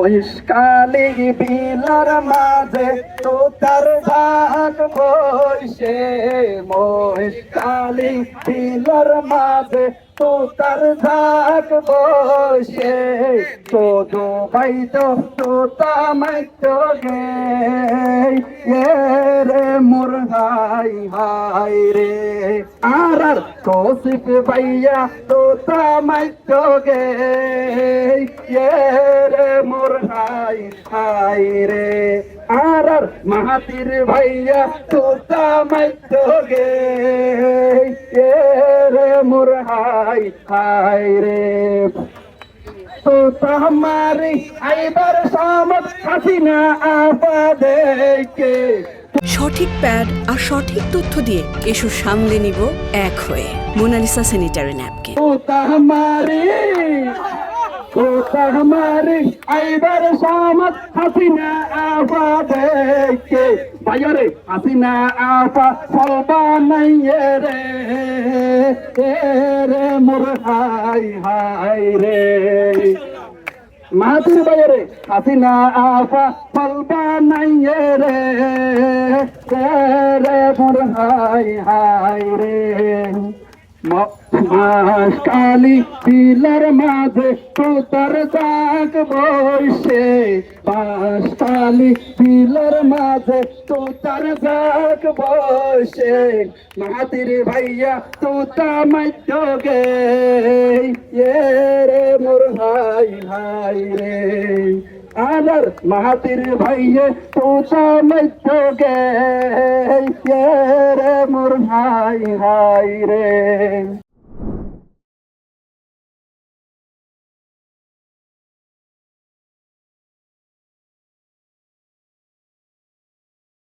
মহিষকালী বিলার মাঝে তো তার ঢাক বইসে। মহিষকালী বিলার মাঝে তো তার ঢাক বসে তো দো ভাই তো তো তামাই তো গে রে মোর হাই হাই রে। আর আর কৌশিক ভাইয়া তো তামাই তো গে এ রে মোর হাই হাই রে, আর আর মাহাতির ভাইয়া তো তামাই তো গে এ রে মোর হাই হাই রে। তো তামারি আইবার সামত হাসিনা আপাদেকে সঠিক প্যাড আর সঠিক তথ্য দিয়ে এসো সামলে নিব এক হয়ে মোনালিসা স্যানিটারি ন্যাপকিন হাসিনা আপা ফলবা নাই রে রে মোর হাই হাই রে। মাহাতির বাইরে হাসিনা আপা ফলবা নাই রে। হাই হাই রে। কালি পিলার মাঝে তোতার দাগ বইসে পাঁচ কালি পিলার মাঝে তোতার দাগ বইসে মাহাতির ভাইয়া তোতা মাইত গে। রে মোর হাই হাই রে। আনার মাহাতির ভাইয়ে তোতা মাইত গে। হাই হাই রে